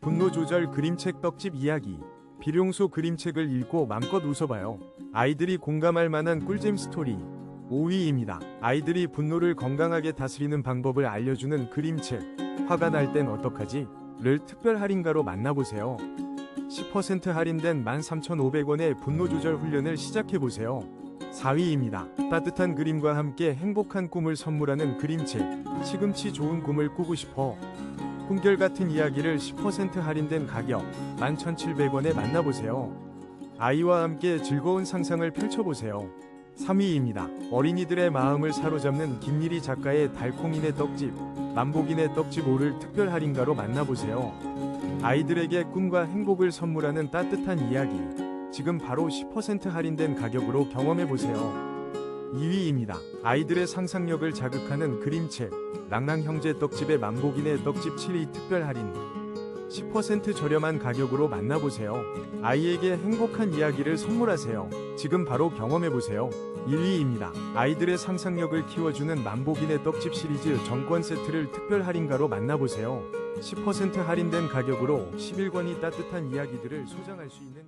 분노 조절 그림책 떡집 이야기. 비룡소 그림책을 읽고 맘껏 웃어봐요. 아이들이 공감할 만한 꿀잼 스토리. 5위입니다. 아이들이 분노를 건강하게 다스리는 방법을 알려주는 그림책. 화가 날 땐 어떡하지? 를 특별 할인가로 만나보세요. 10% 할인된 13,500원의 분노 조절 훈련을 시작해보세요. 4위입니다. 따뜻한 그림과 함께 행복한 꿈을 선물하는 그림책. 시금치 좋은 꿈을 꾸고 싶어. 꿈결 같은 이야기를 10% 할인된 가격 11,700원에 만나보세요. 아이와 함께 즐거운 상상을 펼쳐보세요. 3위입니다. 어린이들의 마음을 사로잡는 김일희 작가의 달콩이네 떡집, 만복이네 떡집 5를 특별 할인가로 만나보세요. 아이들에게 꿈과 행복을 선물하는 따뜻한 이야기. 지금 바로 10% 할인된 가격으로 경험해보세요. 2위입니다. 아이들의 상상력을 자극하는 그림책. 낭낭 형제 떡집의 만복이네 떡집 7위 특별 할인. 10% 저렴한 가격으로 만나보세요. 아이에게 행복한 이야기를 선물하세요. 지금 바로 경험해보세요. 1위입니다. 아이들의 상상력을 키워주는 만복이네 떡집 시리즈 정권 세트를 특별 할인가로 만나보세요. 10% 할인된 가격으로 11권이 따뜻한 이야기들을 소장할 수 있는